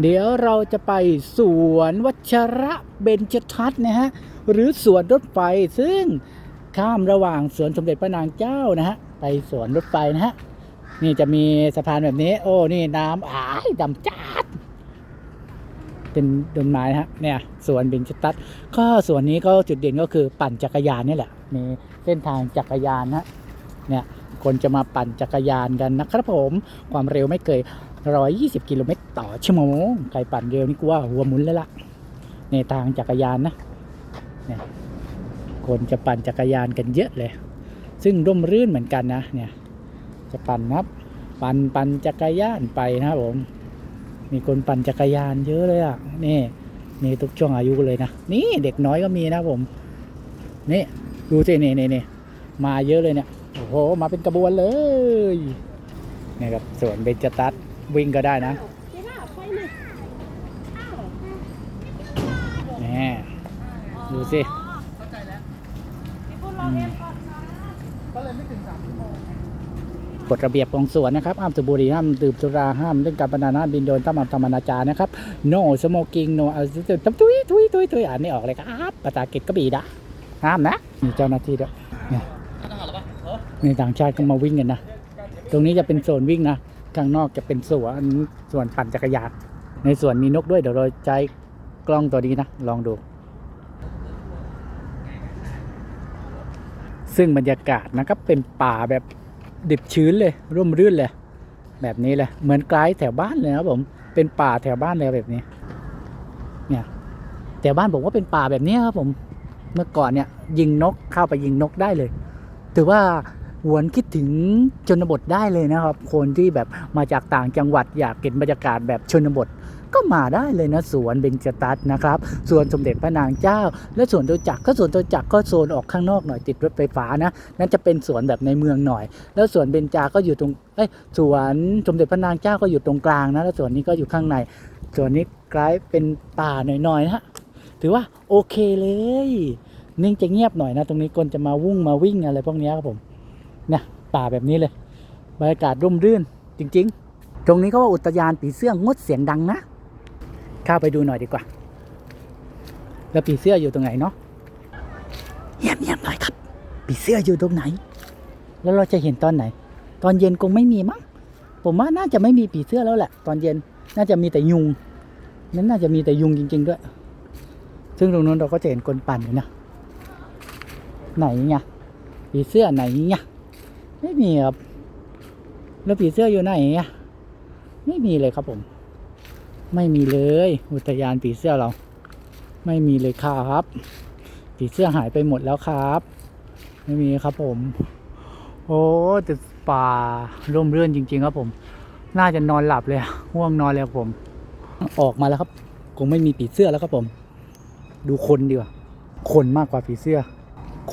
เดี๋ยวเราจะไปสวนวัชระเบญจทัศน์นะฮะหรือสวนรถไฟซึ่งข้ามระหว่างสวนสมเด็จพระนางเจ้านะฮะไปสวนรถไฟนะฮะนี่จะมีสะพานแบบนี้ โอ้นี่น้ำอ้ายดำจัดเป็นต้นไม้นะฮะเนี่ยสวนเบญจทัศน์ก็สวนนี้ก็จุดเด่นก็คือปั่นจักรยานนี่แหละมีเส้นทางจักรยานนะเนี่ยคนจะมาปั่นจักรยานกันนะครับผม ความเร็วไม่เกิน 120 กิโลเมตรต่อชั่วโมงใครปั่นเร็วนี่กูว่าหัวหมุนแล้วล่ะ ในทางจักรยานนะเนี่ยคนจะปั่นจักรยานกันเยอะเลย ซึ่งร่มรื่นเหมือนกันนะ เนี่ย จะปั่นนะครับ ปั่นปั่นจักรยานไปนะครับผม มีคนปั่นจักรยานเยอะเลยอะ นี่มีทุกช่วงอายุเลยนะ นี่เด็กน้อยก็มีนะผม นี่ดูสินี่นี่นี่มาเยอะเลยเนี่ย โอ้โห มาเป็นกระบวนเลยนี่ครับสวนเบญจตัด วิ่งก็ได้นะนี่ดูสิอืมกฎระเบียบของสวนนะครับห้ามสูบบุหรี่ห้ามดื่มสุราห้ามเล่นการพนันห้ามบินโดรนห้ามทำอนาจารนะครับ no smoking no อะไรทุยทุยทุยทุยอ่านไม่ออกเลยครับภาษาอังกฤษก็บีดะห้ามนะมีเจ้าหน้าที่ด้วยในต่างชาติก็มาวิ่งกันนะ ตรงนี้จะเป็นโซนวิ่งนะ ข้างนอกจะเป็นสวนสวนปั่นจักรยานในสวนมีนกด้วยเดี๋ยวเราใช้กล้องตัวนี้นะ ลองดู ซึ่งบรรยากาศนะครับเป็นป่าแบบดิบชื้นเลย ร่มรื่นเลย แบบนี้เลยเหมือนไกลแถวบ้านเลยนะครับผมเป็นป่าแถวบ้านเลยแบบนี้ เนี่ยแถวบ้านผมว่าเป็นป่าแบบนี้ครับผมเมื่อก่อนเนี่ย ยิงนกเข้าไปยิงนกได้เลย ถือว่า หวนคิดถึงชนบทได้เลยนะครับ คนที่แบบมาจากต่างจังหวัดอยากเห็นบรรยากาศแบบชนบทก็มาได้เลยนะสวนเบญจตัศน์นะครับสวนสมเด็จพระนางเจ้า และสวนตัวจักรก็สวนตัวจักรก็โซนออกข้างนอกหน่อยติดรถไฟฟ้านะนั่นจะเป็นสวนแบบในเมืองหน่อย แล้วสวนเบญจาก็อยู่ตรงเอ้ยสวนสมเด็จพระนางเจ้าก็อยู่ตรงกลางนะแล้วสวนนี้ก็อยู่ข้างในสวนนี้คล้ายเป็นป่าหน่อยๆนะฮะถือว่าโอเคเลยนิ่งจะเงียบหน่อยนะ ตรงนี้คนจะมาวุ่งมาวิ่งอะไรพวกนี้ครับผม เนี่ยป่าแบบนี้เลยบรรยากาศร่มรื่นจริง ๆ ตรงนี้เขาว่าอุทยานผีเสื้องดเสียงดังนะเข้าไปดูหน่อยดีกว่า แล้วผีเสื้ออยู่ตรงไหนเนาะเงียบๆหน่อยครับผีเสื้ออยู่ตรงไหน แล้วเราจะเห็นตอนไหน ตอนเย็นคงไม่มีมั้งผมว่าน่าจะไม่มีผีเสื้อแล้วแหละ ตอนเย็นน่าจะมีแต่ยุงนั้นน่าจะมีแต่ยุงจริง ๆ ด้วย ซึ่งตรงนั้นเราก็จะเห็นคนปั่นอยู่นะไหนเนี่ยผีเสื้อไหนเนี่ย ไม่มีครับ แล้วผีเสื้ออยู่ไหนเนี่ยไม่มีเลยครับผม ไม่มีเลย อุทยานผีเสื้อเรา ไม่มีเลยครับ ผีเสื้อหายไปหมดแล้วครับ ไม่มีครับผม โอ้แต่ป่าร่มเรื่นจริง ๆ ครับผม น่าจะนอนหลับเลยอะง่วงนอนเลยครับผม ออกมาแล้วครับ คงไม่มีผีเสื้อแล้วครับผม ดูคนดีกว่า คนมากกว่าผีเสื้อ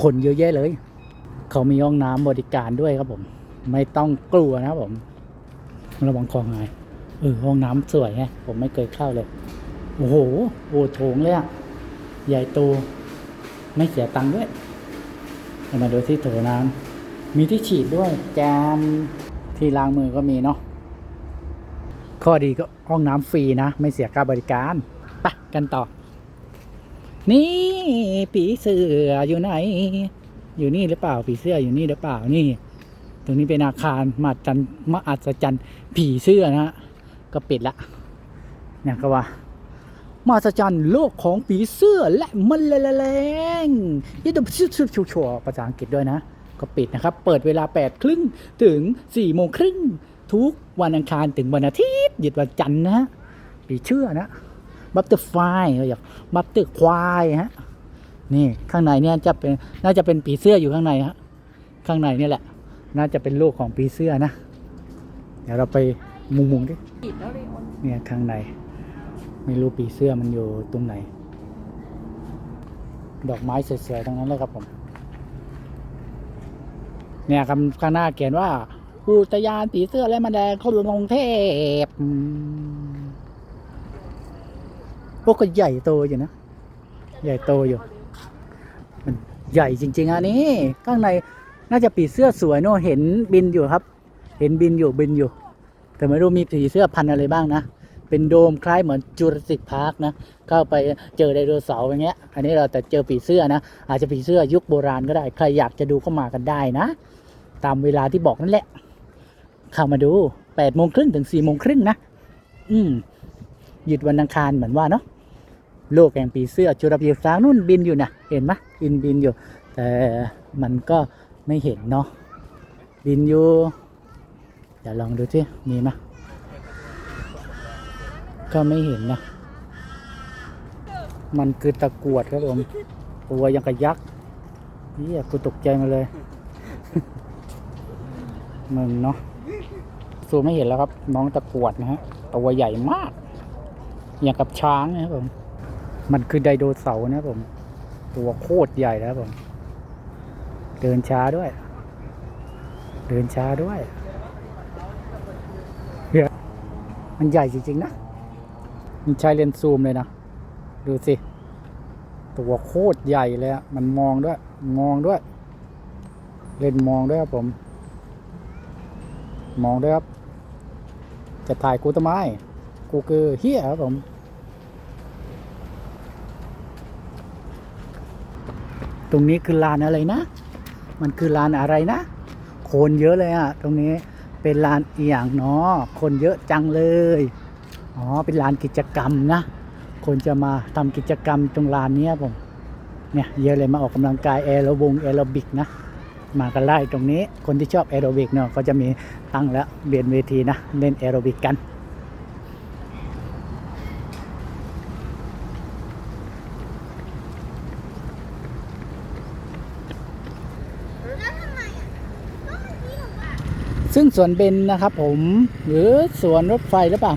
คนเยอะแยะเลย เขามีห้องน้ำบริการด้วยครับผม ไม่ต้องกลัวนะครับผมระวังคอหายเออห้องน้ำสวยไงผมไม่เคยเข้าเลย โอ้โหโอ้โถงเลยอะใหญ่โตไม่เสียตังค์ด้วยมาดูที่โถน้ำมีที่ฉีดด้วย แจมที่ล้างมือก็มีเนาะข้อดีก็ห้องน้ำฟรีนะ ไม่เสียค่าบริการไปกันต่อ นี่ผีเสื้ออยู่ไหน อยู่นี่หรือเปล่าผีเสื้ออยู่นี่หรือเปล่านี่ ตรงนี้เป็นอาคารมาจันมาอัศจรรย์ผีเสื้อนะฮะก็ปิดละเนี่ยก็ว่ามาอัศจรรย์โลกของผีเสื้อและมันแรงยี่ตัวชื่อชื่อชัวภาษาอังกฤษด้วยนะ ก็ปิดนะครับ เปิดเวลา8ปดครึ่งถึง4ี่โมงครึ่งทุกวันอังคารถึงวันอาทิตย์หยุดวันจันทร์นะผีเชื่อนะ บัตเตอร์ไฟเขาอยากบัตเตอร์ควายฮะ นี่ข้างในเนี่ยจะเป็นน่าจะเป็นผีเสื้ออยู่ข้างในฮะข้างในนี่แหละ น่าจะเป็นลูกของผีเสื้อนะ เดี๋ยวเราไปมุงมุงดิเนี่ยข้างใน ไม่รู้ผีเสื้อมันอยู่ตรงไหน ดอกไม้สวยๆทั้งนั้นเลยครับผม เนี่ยคำข้างหน้าเขียนว่าอุทยานผีเสื้อและมันแมลงคนกรุงเทพอืมพวกก็ใหญ่โตอยู่นะ ใหญ่โตอยู่ ใหญ่จริง ๆอันนี้ข้างในน่าจะผีเสื้อสวยเนอะเห็นบินอยู่ครับ เห็นบินอยู่บินอยู่ แต่ไม่รู้มีผีเสื้อพันอะไรบ้างนะ เป็นโดมคล้ายเหมือนจูราสสิกพาร์คนะ เข้าไปเจอไดโนเสาร์อย่างเงี้ย อันนี้เราแต่เจอผีเสื้อนะ อาจจะผีเสื้อยุคโบราณก็ได้ ใครอยากจะดูเข้ามากันได้นะ ตามเวลาที่บอกนั่นแหละ เข้ามาดูแปดโมงครึ่งถึงสี่โมงครึ่งนะ อืมหยุดวันอังคารเหมือนว่าเนาะ ลกแห่งปีเสื้อจุลปีฟ้านู่นบินอยู่นะเห็นไหมบินบินอยู่ แต่มันก็ไม่เห็นเนาะบินอยู่เดี๋ยวลองดูที่มีไหมก็ไม่เห็นนะมันคือตะกรวดครับผมตัวยังกระยักษ์เฮียกูตกใจมาเลยมึงเนาะซูไม่เห็นแล้วครับ น้องตะกรวดนะฮะตัวใหญ่มาก อย่างกับช้างนะครับผม มันคือไดโนเสาร์นะผม ตัวโคตรใหญ่นะครับผม เดินช้าด้วย เดินช้าด้วยเฮียมันใหญ่จริง ๆ นะ มันใช้เลนส์ซูมเลยนะ ดูสิ ตัวโคตรใหญ่เลยอะมันมองด้วย มองด้วย เลนมองด้วยครับผม มองด้วยครับ จะถ่ายกูทำไม กูคือเฮียครับผม ตรงนี้คือลานอะไรนะ มันคือลานอะไรนะ คนเยอะเลยอะตรงนี้เป็นลานอีหยังเนาะคนเยอะจังเลย อ๋อ เป็นลานกิจกรรมนะ คนจะมาทำกิจกรรมตรงลานเนี้ยผม เนี่ยเยอะเลยมาออกกำลังกายแอโรบงแอโรบิกนะ มากันไล่ตรงนี้ คนที่ชอบแอโรบิกเนาะก็จะมีตั้งแล้วเบียนเวทีนะเล่นแอโรบิกกัน แล้วทำไมอะก็เมื่อกี้หนูว่า ซึ่งสวนเบนนะครับผมหรือสวนรถไฟหรือเปล่า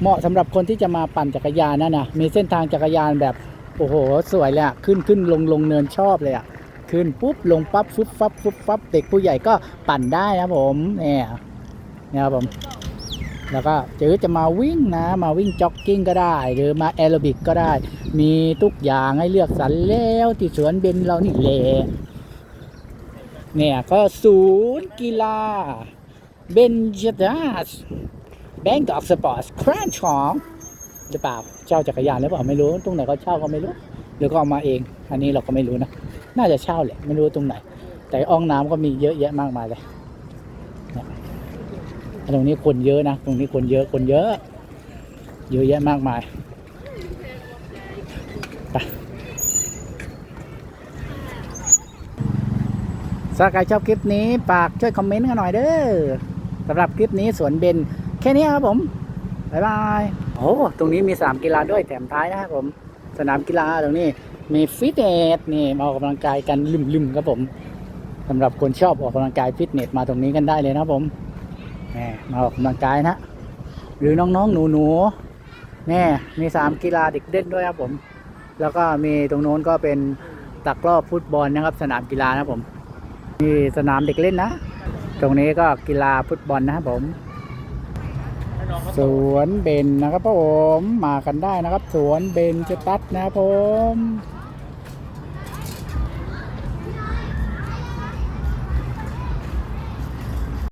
เหมาะสำหรับคนที่จะมาปั่นจักรยานนั่นนะมีเส้นทางจักรยานแบบโอ้โห สวยเลยอะขึ้นขึ้นลงลงเนินชอบเลยอะขึ้นปุ๊บลงปั๊บฟุบฟับฟุบฟับเด็กผู้ใหญ่ก็ปั่นได้นะผมเนี่ยเนี่ยครับผม แล้วก็จือจะมาวิ่งนะ มาวิ่งจ็อกกิ้งก็ได้ หรือมาแอโรบิกก็ได้ มีทุกอย่างให้เลือกสรรแล้วที่สวนเบนเรานี่แหละเนี่ยก็ศูนย์กีฬา เบนจาดัสแบงก์ออฟสปอร์ตครานชองหรือเปล่าเช่าจักรยานหรือเปล่าไม่รู้ตรงไหนเขาเช่าก็ไม่รู้หรือก็เอามาเอง อันนี้เราก็ไม่รู้นะ น่าจะเช่าแหละไม่รู้ตรงไหน แต่อ่องน้ำก็มีเยอะแยะมากมายเลยเนี่ยตรงนี้คนเยอะนะ ตรงนี้คนเยอะคนเยอะ เยอะแยะมากมายไปถ้าใครชอบคลิปนี้ฝากช่วยคอมเมนต์กันหน่อยเด้อ สำหรับคลิปนี้สวนเบนแค่นี้ครับผมบ๊ายบายโอ้ตรงนี้มีสนามกีฬาด้วยแถมท้ายนะครับผม สนามกีฬาตรงนี้มีฟิตเนสนี่มาออกกำลังกายกันลืมๆครับผมสำหรับคนชอบออกกำลังกายฟิตเนสมาตรงนี้กันได้เลยนะครับผมแหมมาออกกำลังกายนะ หรือน้องๆหนูๆแน่มีสนามกีฬาเด็กเล่นด้วยครับผม แล้วก็มีตรงโน้นก็เป็นตักรอบฟุตบอลนะครับ สนามกีฬานะครับผมมีสนามเด็กเล่นนะ ตรงนี้ก็กีฬาฟุตบอลนะครับผม สวนเบนนะครับผม มากันได้นะครับ สวนเบนจะตัดนะครับผม